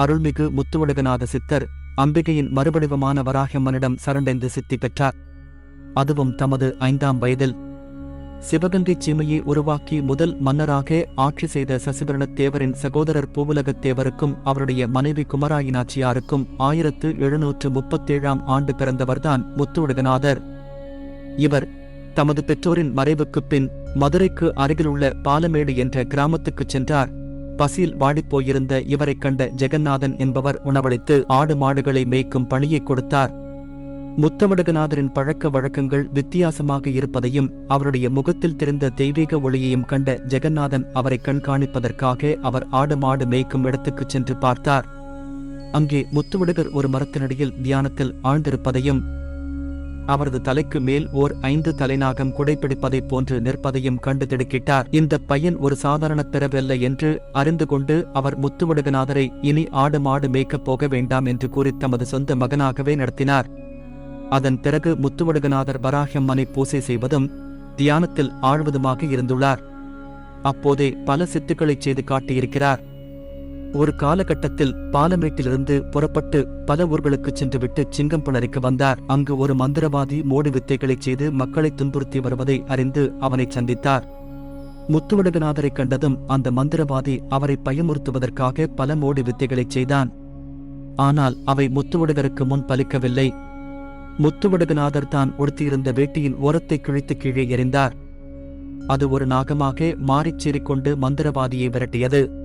அருள்மிகு முத்துவடுகநாத சித்தர் அம்பிகையின் மறுபடிவமான வராகம்மனிடம் சரண்டைந்து சித்தி பெற்றார். அதுவும் தமது ஐந்தாம் வயதில். சிவகங்கை சீமையை உருவாக்கி முதல் மன்னராக ஆட்சி செய்த சசிவரணத் தேவரின் சகோதரர் பூவுலகத் தேவருக்கும் அவருடைய மனைவி குமராயி நாச்சியாருக்கும் ஆயிரத்து எழுநூற்று முப்பத்தேழாம் ஆண்டு பிறந்தவர்தான் முத்துவடுகநாதர். இவர் தமது பெற்றோரின் மறைவுக்குப் பின் மதுரைக்கு அருகிலுள்ள பாலமேடு என்ற கிராமத்துக்குச் சென்றார். பசியில் வாடிப்போயிருந்த இவரைக் கண்ட ஜெகநாதன் என்பவர் உணவளித்து ஆடு மாடுகளை மேய்க்கும் பணியை கொடுத்தார். முத்தமிழகநாதரின் பழக்க வழக்கங்கள் வித்தியாசமாக இருப்பதையும் அவருடைய முகத்தில் தெரிந்த தெய்வீக ஒளியையும் கண்ட ஜெகநாதன் அவரை கண்காணிப்பதற்காக அவர் ஆடு மாடு மேய்க்கும் இடத்துக்குச் சென்று பார்த்தார். அங்கே முத்துவிடுகர் ஒரு மரத்தினடியில் தியானத்தில் ஆழ்ந்திருப்பதையும் அவரது தலைக்கு மேல் ஓர் ஐந்து தலைநாகம் குடைப்பிடிப்பதைப் போன்று நிற்பதையும் கண்டு திடுக்கிட்டார். இந்த பையன் ஒரு சாதாரண பிறவல்ல என்று அறிந்து கொண்டு அவர் முத்துவடுகநாதரை இனி ஆடு மாடு மேய்க்கப் போக வேண்டாம் என்று கூறி தமது சொந்த மகனாகவே நடத்தினார். அதன் பிறகு முத்துவடுகநாதர் வராகியம்மனை பூசை செய்வதும் தியானத்தில் ஆழ்வதுமாக இருந்துள்ளார். அப்போதே பல சித்துக்களைச் செய்து காட்டியிருக்கிறார். ஒரு காலகட்டத்தில் பாலமேட்டிலிருந்து புறப்பட்டு பல ஊர்களுக்குச் சென்றுவிட்டு சிங்கம்புணரிக்கு வந்தார். அங்கு ஒரு மந்திரவாதி மோடி வித்தைகளைச் செய்து மக்களை துன்புறுத்தி வருவதை அறிந்து அவனைச் சந்தித்தார். முத்துவடுகநாதரைக் கண்டதும் அந்த மந்திரவாதி அவரை பயமுறுத்துவதற்காக பல மோடி வித்தைகளைச் செய்தான். ஆனால் அவை முத்துவடுகருக்கு முன் பலிக்கவில்லை. முத்துவடுகநாதர் தான் ஒடுத்தியிருந்த வேட்டியின் ஓரத்தை கிழித்து கீழே எறிந்தார். அது ஒரு நாகமாக மாறிச் சீறிக்கொண்டு மந்திரவாதியை விரட்டியது.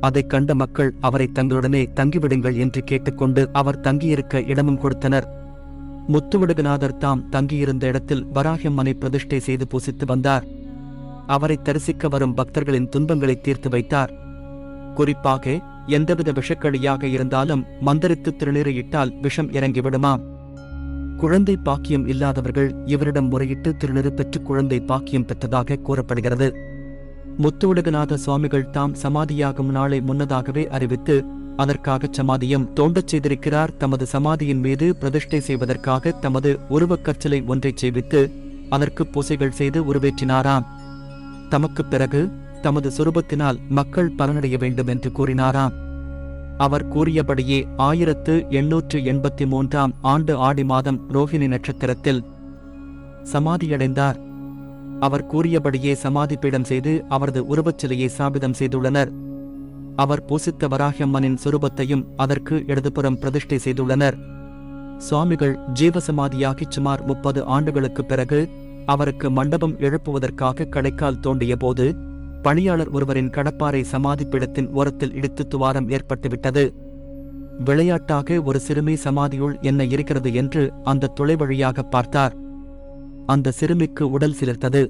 அதைக் கண்ட மக்கள் அவரை தங்களுடனே தங்கிவிடுங்கள் என்று கேட்டுக்கொண்டு அவர் தங்கியிருக்க இடமும் கொடுத்தனர். முத்துவிடுகநாதர் தாம் தங்கியிருந்த இடத்தில் வராகம்மனை பிரதிஷ்டை செய்து பூசித்து வந்தார். அவரை தரிசிக்க வரும் பக்தர்களின் துன்பங்களை தீர்த்து வைத்தார். குறிப்பாக எந்தவித விஷக்கடியாக இருந்தாலும் மந்திரித்து திருநீரையிட்டால் விஷம் இறங்கிவிடுமாம் குழந்தை பாக்கியம் இல்லாதவர்கள் இவரிடம் முறையிட்டு திருநீறு பெற்று குழந்தை பாக்கியம் பெற்றதாக கூறப்படுகிறது. முத்துவடுகநாத சுவாமிகள் தாம் சமாதியாகும் நாளை முன்னதாகவே அறிவித்து அதற்காக சமாதியம் தோண்டச் செய்திருக்கிறார். தமது சமாதியின் மீது பிரதிஷ்டை செய்வதற்காக தமது உருவக் கற்சலை ஒன்றைச் செய்வித்து அதற்கு பூசைகள் செய்து உருவேற்றினாராம். தமக்குப் பிறகு தமது சுரூபத்தினால் மக்கள் பலனடைய வேண்டும் என்று கூறினாராம். அவர் கூறியபடியே ஆயிரத்து எண்ணூற்று எண்பத்தி மூன்றாம் ஆண்டு ஆடி மாதம் ரோஹிணி நட்சத்திரத்தில் சமாதியடைந்தார். அவர் கூறியபடியே சமாதி பீடம் செய்து அவரது உருவச்சிலையை சாபிதம் செய்துள்ளனர். அவர் பூசித்த வராகியம்மனின் சுரூபத்தையும் அதற்கு இடதுபுறம் பிரதிஷ்டை செய்துள்ளனர். சுவாமிகள் ஜீவசமாதியாகிச் சுமார் முப்பது ஆண்டுகளுக்குப் பிறகு அவருக்கு மண்டபம் எழுப்புவதற்காக கடைக்கால் தோண்டிய போது பணியாளர் ஒருவரின் கடப்பாறை சமாதி பீடத்தின் ஓரத்தில் இடித்து துவாரம் ஏற்பட்டுவிட்டது. விளையாட்டாக ஒரு சிறுமி சமாதியுள் என்ன இருக்கிறது என்று அந்த துளை வழியாக பார்த்தார். அந்த சிறுமிக்கு உடல் சிலிர்த்தது.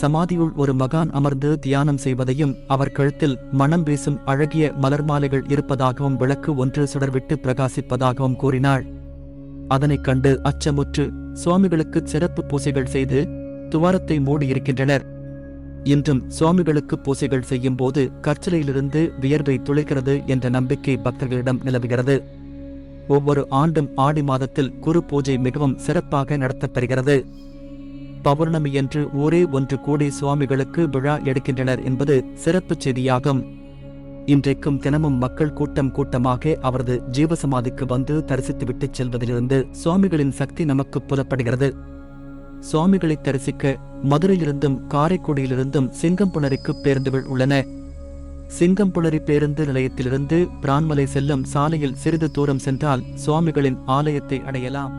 சமாதியுள் ஒரு மகான் அமர்ந்து தியானம் செய்வதையும் அவர் கழுத்தில் மனம் வீசும் அழகிய மலர் மாலைகள் இருப்பதாகவும் விளக்கு ஒன்று சுடர்விட்டு பிரகாசிப்பதாகவும் கூறினாள். அதனைக் கண்டு அச்சமுற்று சுவாமிகளுக்கு சிறப்பு பூசைகள் செய்து துவாரத்தை மூடியிருக்கின்றனர். இன்றும் சுவாமிகளுக்கு பூசைகள் செய்யும் போது கற்சலையிலிருந்து வியர்வை துளைக்கிறது என்ற நம்பிக்கை பக்தர்களிடம் நிலவுகிறது. ஒவ்வொரு ஆண்டும் ஆடி மாதத்தில் குரு பூஜை மிகவும் சிறப்பாக நடத்தப்பெறுகிறது பௌர்ணமியன்று ஊரே ஒன்று கூடி சுவாமிகளுக்கு விழா எடுக்கின்றனர் என்பது சிறப்புச் செய்தியாகும். இன்றைக்கும் தினமும் மக்கள் கூட்டம் கூட்டமாக அவரது ஜீவசமாதிக்கு வந்து தரிசித்துவிட்டுச் செல்வதிலிருந்து சுவாமிகளின் சக்தி நமக்கு புலப்படுகிறது. சுவாமிகளை தரிசிக்க மதுரையிலிருந்தும் காரைக்குடியிலிருந்தும் சிங்கம்புணருக்கு பேருந்துகள் உள்ளன. சிங்கம்புணரி பேருந்து நிலையத்திலிருந்து பிரான்மலை செல்லும் சாலையில் சிறிது தூரம் சென்றால் சுவாமிகளின் ஆலயத்தை அடையலாம்.